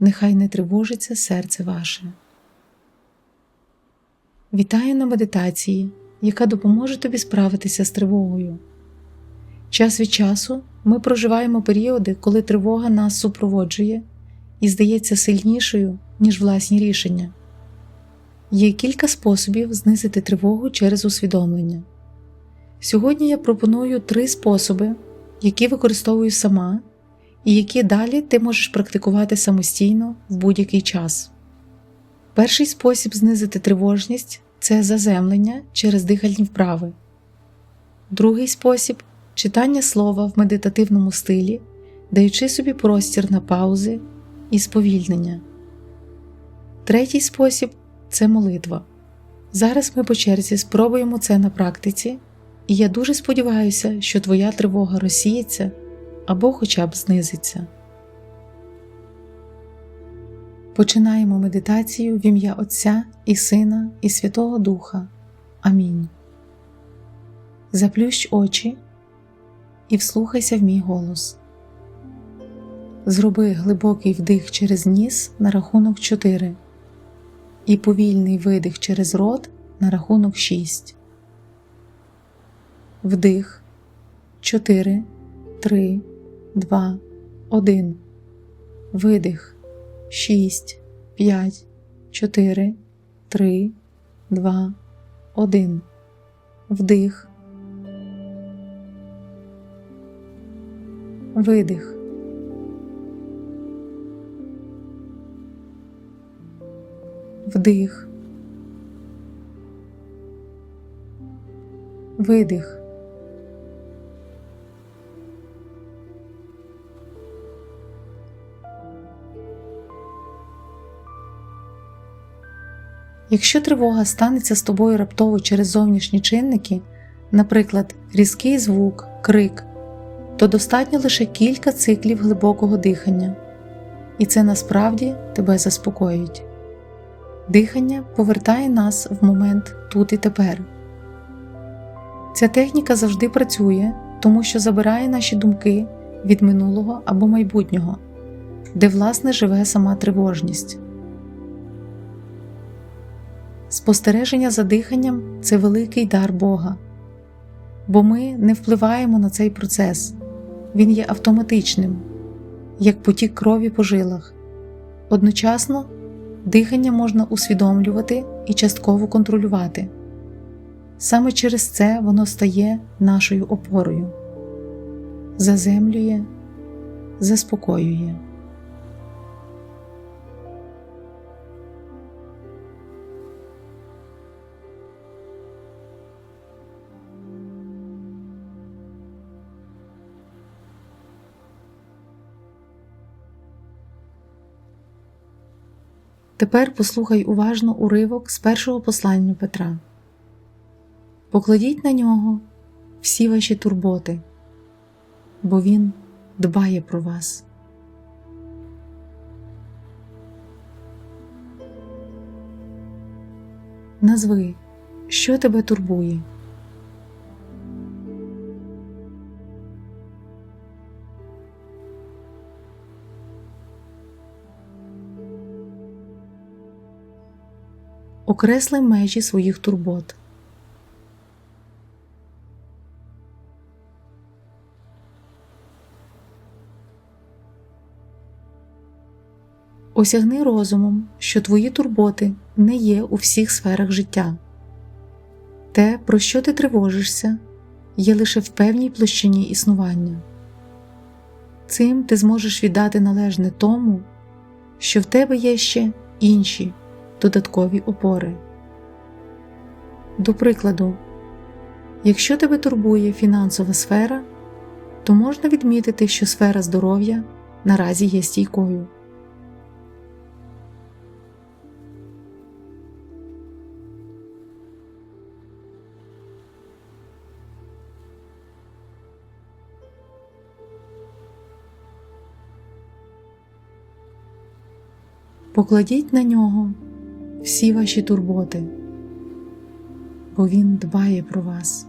нехай не тривожиться серце ваше. Вітаю на медитації, яка допоможе тобі справитися з тривогою. Час від часу ми проживаємо періоди, коли тривога нас супроводжує і здається сильнішою, ніж власні рішення. Є кілька способів знизити тривогу через усвідомлення. Сьогодні я пропоную три способи, які використовую сама, і які далі ти можеш практикувати самостійно в будь-який час. Перший спосіб знизити тривожність це заземлення через дихальні вправи. Другий спосіб читання слова в медитативному стилі, даючи собі простір на паузи і сповільнення. Третій спосіб це молитва. Зараз ми по черзі спробуємо це на практиці, і я дуже сподіваюся, що твоя тривога розсіється або хоча б знизиться. Починаємо медитацію в ім'я Отця і Сина, і Святого Духа. Амінь. Заплющ очі і вслухайся в мій голос. Зроби глибокий вдих через ніс на рахунок 4 і повільний видих через рот на рахунок 6. Вдих 4, 3, 2, 1. Видих 6, 5, 4, 3, 2, 1. Вдих. Видих. Вдих. Видих. Якщо тривога станеться з тобою раптово через зовнішні чинники, наприклад, різкий звук, крик, то достатньо лише кілька циклів глибокого дихання, і це насправді тебе заспокоїть. Дихання повертає нас в момент тут і тепер. Ця техніка завжди працює, тому що забирає наші думки від минулого або майбутнього, де власне живе сама тривожність. Спостереження за диханням це великий дар Бога, бо ми не впливаємо на цей процес, він є автоматичним, як потік крові по жилах. Одночасно дихання можна усвідомлювати і частково контролювати. Саме через це воно стає нашою опорою, заземлює, заспокоює. Тепер послухай уважно уривок з першого послання Петра. Покладіть на нього всі ваші турботи, бо Він дбає про вас. Назви, що тебе турбує. Окресли межі своїх турбот. Осягни розумом, що твої турботи не є у всіх сферах життя. Те, про що ти тривожишся, є лише в певній площині існування. Цим ти зможеш віддати належне тому, що в тебе є ще інші додаткові опори. До прикладу, якщо тебе турбує фінансова сфера, то можна відмітити, що сфера здоров'я наразі є стійкою. Покладіть на нього всі ваші турботи, бо Він дбає про вас.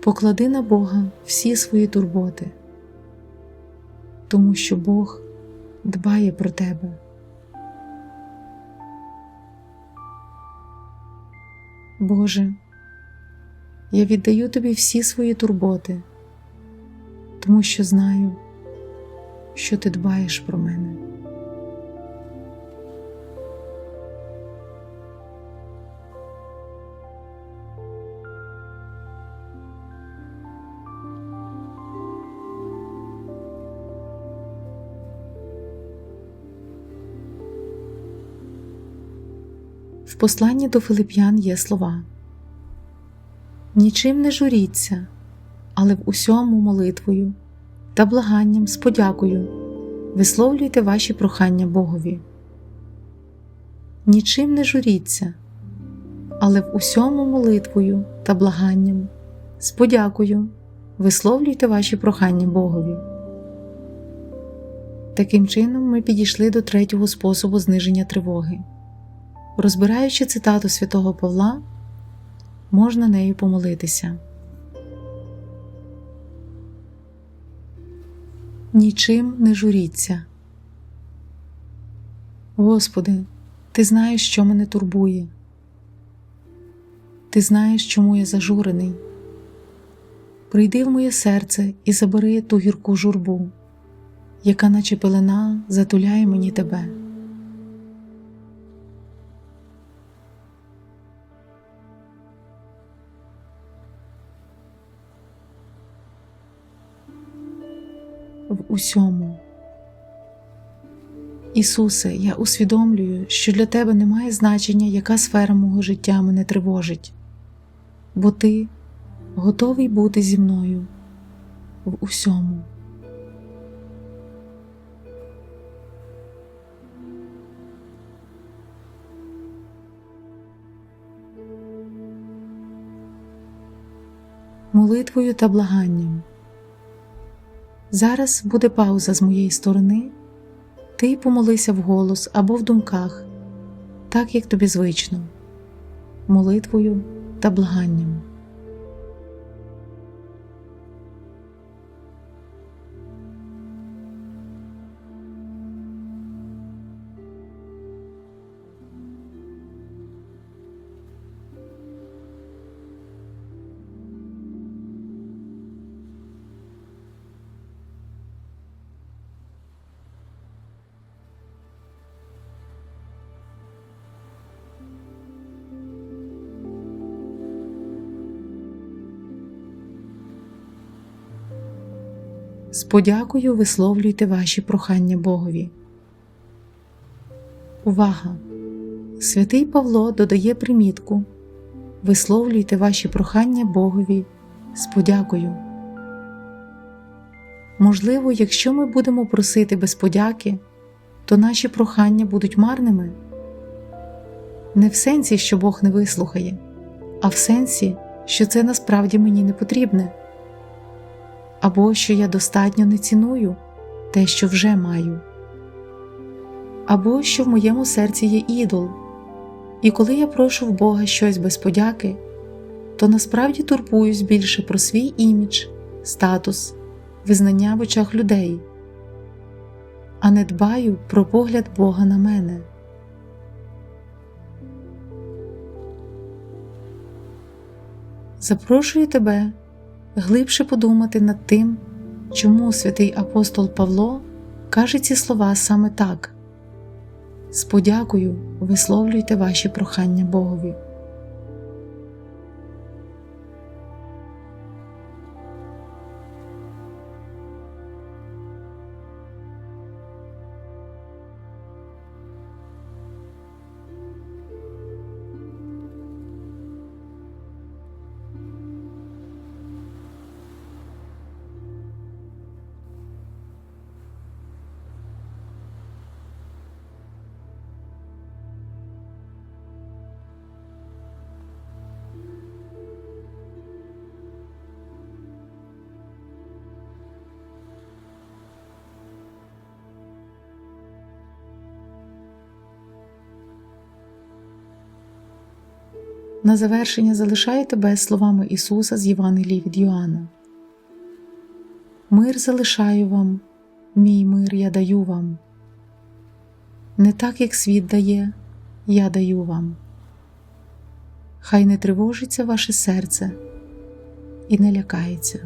Поклади на Бога всі свої турботи, тому що Бог дбає про тебе. Боже, я віддаю тобі всі свої турботи, тому що знаю, що ти дбаєш про мене. В посланні до Филип'ян є слова Нічим не журіться, але в усьому молитвою та благанням з подякою висловлюйте ваші прохання Богові. Нічим не журіться, але в усьому молитвою та благанням з подякою висловлюйте ваші прохання Богові. Таким чином ми підійшли до третього способу зниження тривоги. Розбираючи цитату святого Павла, можна нею помолитися. Нічим не журіться. Господи, Ти знаєш, що мене турбує. Ти знаєш, чому я зажурений. Прийди в моє серце і забери ту гірку журбу, яка, наче пелена, затуляє мені тебе. Усьому. Ісусе, я усвідомлюю, що для Тебе немає значення, яка сфера мого життя мене тривожить, бо Ти готовий бути зі мною в усьому. Молитвою та благанням. Зараз буде пауза з моєї сторони, ти помолися вголос або в думках, так як тобі звично, молитвою та благанням. З подякою висловлюйте ваші прохання Богові. Увага! Святий Павло додає примітку Висловлюйте ваші прохання Богові з подякою. Можливо, якщо ми будемо просити без подяки, то наші прохання будуть марними. Не в сенсі, що Бог не вислухає, а в сенсі, що це насправді мені не потрібне або що я достатньо не ціную те, що вже маю, або що в моєму серці є ідол, і коли я прошу в Бога щось без подяки, то насправді турбуюсь більше про свій імідж, статус, визнання в очах людей, а не дбаю про погляд Бога на мене. Запрошую тебе глибше подумати над тим, чому святий апостол Павло каже ці слова саме так. З подякою висловлюйте ваші прохання Богові. На завершення залишаю тебе словами Ісуса з Євангелії від Йоанна. Мир залишаю вам, Мій мир я даю вам. Не так, як світ дає, я даю вам. Хай не тривожиться ваше серце і не лякається.